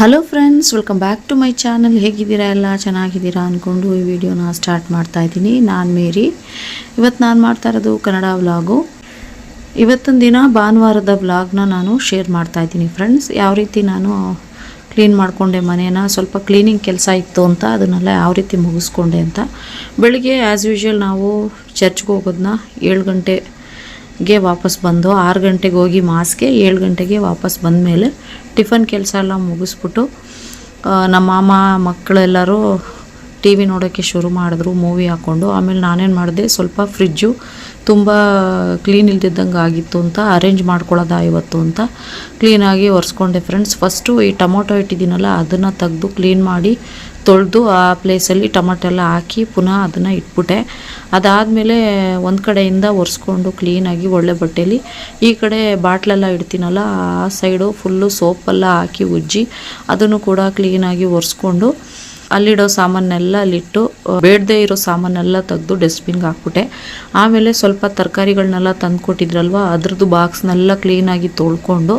Hello friends welcome back to my channel ಹೇಗಿದ್ದೀರಾ ಎಲ್ಲ? ಚೆನ್ನಾಗಿದ್ದೀರಾ ಅಂದ್ಕೊಂಡು ಈ ವಿಡಿಯೋನ ಸ್ಟಾರ್ಟ್ ಮಾಡ್ತಾ ಇದ್ದೀನಿ. ನಾನು ಮೇರಿ. ಇವತ್ತು ನಾನು ಮಾಡ್ತಾ ಇರೋದು ಕನ್ನಡ ವ್ಲಾಗು ಇವತ್ತೊಂದು ದಿನ ಭಾನುವಾರದ ವ್ಲಾಗ್ನ ನಾನು ಶೇರ್ ಮಾಡ್ತಾ ಇದ್ದೀನಿ ಫ್ರೆಂಡ್ಸ್ ಯಾವ ರೀತಿ ನಾನು ಕ್ಲೀನ್ ಮಾಡಿಕೊಂಡೆ ಮನೇನ, ಸ್ವಲ್ಪ ಕ್ಲೀನಿಂಗ್ ಕೆಲಸ ಇತ್ತು ಅಂತ ಅದನ್ನೆಲ್ಲ ಯಾವ ರೀತಿ ಮುಗಿಸ್ಕೊಂಡೆ ಅಂತ. ಬೆಳಿಗ್ಗೆ ಆ್ಯಸ್ ಯೂಶ್ವಲ್ ನಾವು ಚರ್ಚ್ಗೆ ಹೋಗೋದನ್ನ ಏಳು ಗಂಟೆ ಗೆ ವಾಪಸ್ ಬಂದು ಆರು ಗಂಟೆಗೆ ಹೋಗಿ ಮಾಸ್ಗೆ, ಏಳು ಗಂಟೆಗೆ ವಾಪಸ್ ಬಂದ ಮೇಲೆ ಟಿಫನ್ ಕೆಲಸ ಎಲ್ಲ ಮುಗಿಸ್ಬಿಟ್ಟು ನಮ್ಮ ಮಾಮ, ಮಕ್ಕಳೆಲ್ಲರೂ ಟಿ ವಿ ನೋಡೋಕ್ಕೆ ಶುರು ಮಾಡಿದ್ರು, ಮೂವಿ ಹಾಕ್ಕೊಂಡು. ಆಮೇಲೆ ನಾನೇನು ಮಾಡಿದೆ, ಸ್ವಲ್ಪ ಫ್ರಿಜ್ಜು ತುಂಬ ಕ್ಲೀನ್ ಇಲ್ದಿದ್ದಂಗೆ ಆಗಿತ್ತು ಅಂತ ಅರೇಂಜ್ ಮಾಡ್ಕೊಳ್ಳೋದಾ ಇವತ್ತು ಅಂತ ಕ್ಲೀನಾಗಿ ಒರೆಸ್ಕೊಂಡೆ ಫ್ರೆಂಡ್ಸ್. ಫಸ್ಟು ಈ ಟೊಮೊಟೊ ಇಟ್ಟಿದ್ದೀನಲ್ಲ, ಅದನ್ನು ತೆಗೆದು ಕ್ಲೀನ್ ಮಾಡಿ ತೊಳೆದು ಆ ಪ್ಲೇಸಲ್ಲಿ ಟೊಮೊಟೊ ಎಲ್ಲ ಹಾಕಿ ಪುನಃ ಅದನ್ನು ಇಟ್ಬಿಟ್ಟೆ. ಅದಾದಮೇಲೆ ಒಂದು ಕಡೆಯಿಂದ ಒರೆಸ್ಕೊಂಡು ಕ್ಲೀನಾಗಿ ಒಳ್ಳೆ ಬಟ್ಟೆಯಲ್ಲಿ ಈ ಕಡೆ ಬಾಟ್ಲೆಲ್ಲ ಇಡ್ತೀನಲ್ಲ, ಆ ಸೈಡು ಫುಲ್ಲು ಸೋಪೆಲ್ಲ ಹಾಕಿ ಉಜ್ಜಿ ಅದನ್ನು ಕೂಡ ಕ್ಲೀನಾಗಿ ಒರೆಸ್ಕೊಂಡು ಅಲ್ಲಿಡೋ ಸಾಮಾನೆಲ್ಲ ಅಲ್ಲಿಟ್ಟು ಬೇಡದೇ ಇರೋ ಸಾಮಾನೆಲ್ಲ ತೆಗೆದು ಡಸ್ಟ್ಬಿನ್ಗೆ ಹಾಕ್ಬಿಟ್ಟೆ. ಆಮೇಲೆ ಸ್ವಲ್ಪ ತರಕಾರಿಗಳನ್ನೆಲ್ಲ ತಂದು ಕೊಟ್ಟಿದ್ರಲ್ವ ಅದ್ರದ್ದು ಬಾಕ್ಸ್ನೆಲ್ಲ ಕ್ಲೀನಾಗಿ ತೊಳ್ಕೊಂಡು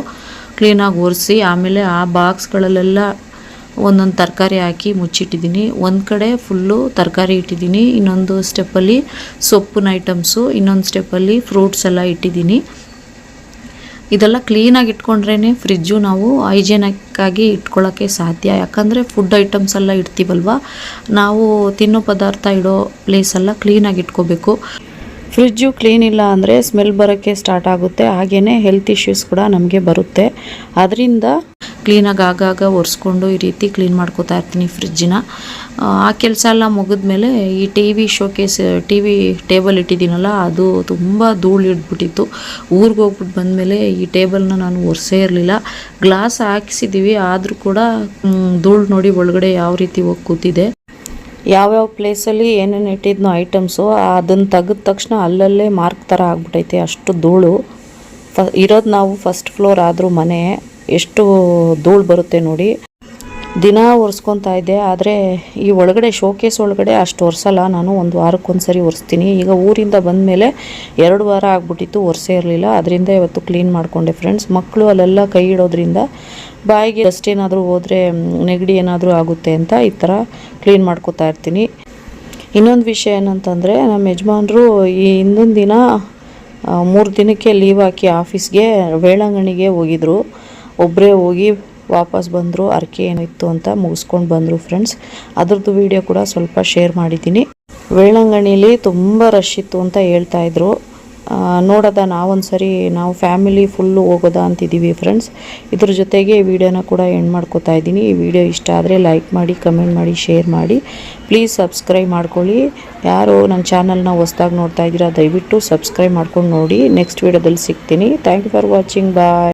ಕ್ಲೀನಾಗಿ ಒರೆಸಿ, ಆಮೇಲೆ ಆ ಬಾಕ್ಸ್ಗಳಲ್ಲೆಲ್ಲ ಒಂದೊಂದು ತರಕಾರಿ ಹಾಕಿ ಮುಚ್ಚಿಟ್ಟಿದ್ದೀನಿ. ಒಂದು ಕಡೆ ಫುಲ್ಲು ತರಕಾರಿ ಇಟ್ಟಿದ್ದೀನಿ, ಇನ್ನೊಂದು ಸ್ಟೆಪ್ಪಲ್ಲಿ ಸೊಪ್ಪಿನ ಐಟಮ್ಸು ಇನ್ನೊಂದು ಸ್ಟೆಪ್ಪಲ್ಲಿ ಫ್ರೂಟ್ಸ್ ಎಲ್ಲ ಇಟ್ಟಿದ್ದೀನಿ. ಇದೆಲ್ಲ ಕ್ಲೀನಾಗಿ ಇಟ್ಕೊಂಡ್ರೇ ಫ್ರಿಜ್ಜು ನಾವು ಹೈಜೆನಿಕ್ಕಾಗಿ ಇಟ್ಕೊಳ್ಳೋಕ್ಕೆ ಸಾಧ್ಯ. ಯಾಕಂದರೆ ಫುಡ್ ಐಟಮ್ಸ್ ಎಲ್ಲ ಇಡ್ತೀವಲ್ವ? ನಾವು ತಿನ್ನೋ ಪದಾರ್ಥ ಇಡೋ ಪ್ಲೇಸೆಲ್ಲ ಕ್ಲೀನಾಗಿ ಇಟ್ಕೋಬೇಕು. ಫ್ರಿಜ್ಜು ಕ್ಲೀನ್ ಇಲ್ಲ ಅಂದರೆ ಸ್ಮೆಲ್ ಬರೋಕ್ಕೆ ಸ್ಟಾರ್ಟ್ ಆಗುತ್ತೆ. ಹಾಗೆಯೇ ಹೆಲ್ತ್ ಇಶ್ಯೂಸ್ ಕೂಡ ನಮಗೆ ಬರುತ್ತೆ. ಅದರಿಂದ ಕ್ಲೀನಾಗಿ ಆಗಾಗ ಒರೆಸ್ಕೊಂಡು ಈ ರೀತಿ ಕ್ಲೀನ್ ಮಾಡ್ಕೋತಾ ಇರ್ತೀನಿ ಫ್ರಿಜ್ಜಿನ ಆ ಕೆಲಸ ಎಲ್ಲ ಮುಗಿದ್ಮೇಲೆ ಈ T V showcase, T V table ಇಟ್ಟಿದ್ದೀನಲ್ಲ, ಅದು ತುಂಬ ಧೂಳು ಇಟ್ಬಿಟ್ಟಿತ್ತು ಊರಿಗೆ ಹೋಗ್ಬಿಟ್ಟು ಬಂದಮೇಲೆ ಈ ಟೇಬಲ್ನ ನಾನು ಒರೆಸೇ ಇರಲಿಲ್ಲ. ಗ್ಲಾಸ್ ಹಾಕಿಸಿದ್ದೀವಿ ಆದರೂ ಕೂಡ ಧೂಳು ನೋಡಿ ಒಳಗಡೆ ಯಾವ ರೀತಿ ಹೋಗಿ ಕೂತಿದೆ. ಯಾವ್ಯಾವ ಪ್ಲೇಸಲ್ಲಿ ಏನೇನು ಇಟ್ಟಿದ್ನೋ ಐಟಮ್ಸು ಅದನ್ನು ತೆಗೆದ ತಕ್ಷಣ ಅಲ್ಲಲ್ಲೇ ಮಾರ್ಕ್ ಥರ ಆಗ್ಬಿಟ್ಟೈತೆ ಅಷ್ಟು ಧೂಳು. ಫ, ಇರೋದು ನಾವು ಫಸ್ಟ್ ಫ್ಲೋರ್ ಆದರೂ ಮನೆ, ಎಷ್ಟು ಧೂಳು ಬರುತ್ತೆ ನೋಡಿ. ದಿನ ಒರೆಸ್ಕೊತಾ ಇದ್ದೆ, ಆದರೆ ಈ ಒಳಗಡೆ ಶೋಕೇಸ್ ಒಳಗಡೆ ಅಷ್ಟು ಒರೆಸಲ್ಲ. ನಾನು ಒಂದು ವಾರಕ್ಕೊಂದು ಸರಿ ಒರೆಸ್ತೀನಿ. ಈಗ ಊರಿಂದ ಬಂದ ಮೇಲೆ ಎರಡು ವಾರ ಆಗ್ಬಿಟ್ಟಿತ್ತು, ಒರೆಸೇ ಇರಲಿಲ್ಲ. ಅದರಿಂದ ಇವತ್ತು ಕ್ಲೀನ್ ಮಾಡಿಕೊಂಡೆ ಫ್ರೆಂಡ್ಸ್ ಮಕ್ಕಳು ಅಲ್ಲೆಲ್ಲ ಕೈ ಇಡೋದ್ರಿಂದ ಬಾಯಿಗೆ ಡಸ್ಟ್ ಏನಾದರೂ ಹೋದರೆ ನೆಗಡಿ ಏನಾದರೂ ಆಗುತ್ತೆ ಅಂತ ಈ ಥರ ಕ್ಲೀನ್ ಮಾಡ್ಕೊತಾ ಇರ್ತೀನಿ. ಇನ್ನೊಂದು ವಿಷಯ ಏನಂತಂದರೆ ನಮ್ಮ ಯಜಮಾನ್ರು ಈ ಹಿಂದಿನ ದಿನ ಮೂರು ದಿನಕ್ಕೆ ಲೀವ್ ಹಾಕಿ ಆಫೀಸ್ಗೆ ವೇಳಾಂಗಣಿಗೆ ಹೋಗಿದ್ರು. ಒಬ್ಬರೇ ಹೋಗಿ ವಾಪಸ್ ಬಂದರು, ಅರ್ಕೆ ಏನಿತ್ತು ಅಂತ ಮುಗಿಸ್ಕೊಂಡು ಬಂದರು ಫ್ರೆಂಡ್ಸ್ ಅದ್ರದ್ದು ವಿಡಿಯೋ ಕೂಡ ಸ್ವಲ್ಪ ಶೇರ್ ಮಾಡಿದ್ದೀನಿ. ವೇಳಾಂಗಣಿಲಿ ತುಂಬ ರಶ್ ಇತ್ತು ಅಂತ ಹೇಳ್ತಾ ಇದ್ರು. ನೋಡೋದ ನಾವೊಂದು ಸರಿ ನಾವು ಫ್ಯಾಮಿಲಿ ಫುಲ್ಲು ಹೋಗೋದ ಅಂತಿದ್ದೀವಿ ಫ್ರೆಂಡ್ಸ್ ಇದ್ರ ಜೊತೆಗೆ ವಿಡಿಯೋನ ಕೂಡ ಎಂಡ್ ಮಾಡ್ಕೋತಾ ಇದ್ದೀನಿ. ಈ ವಿಡಿಯೋ ಇಷ್ಟ ಆದರೆ ಲೈಕ್ ಮಾಡಿ ಕಮೆಂಟ್ ಮಾಡಿ ಶೇರ್ ಮಾಡಿ. ಪ್ಲೀಸ್ ಸಬ್ಸ್ಕ್ರೈಬ್ ಮಾಡ್ಕೊಳ್ಳಿ. ಯಾರು ನನ್ನ ಚಾನಲ್ನ ಹೊಸ್ದಾಗಿ ನೋಡ್ತಾ ಇದ್ದೀರಾ, ದಯವಿಟ್ಟು ಸಬ್ಸ್ಕ್ರೈಬ್ ಮಾಡ್ಕೊಂಡು ನೋಡಿ. ನೆಕ್ಸ್ಟ್ ವಿಡಿಯೋದಲ್ಲಿ ಸಿಗ್ತೀನಿ. Thank you for watching bye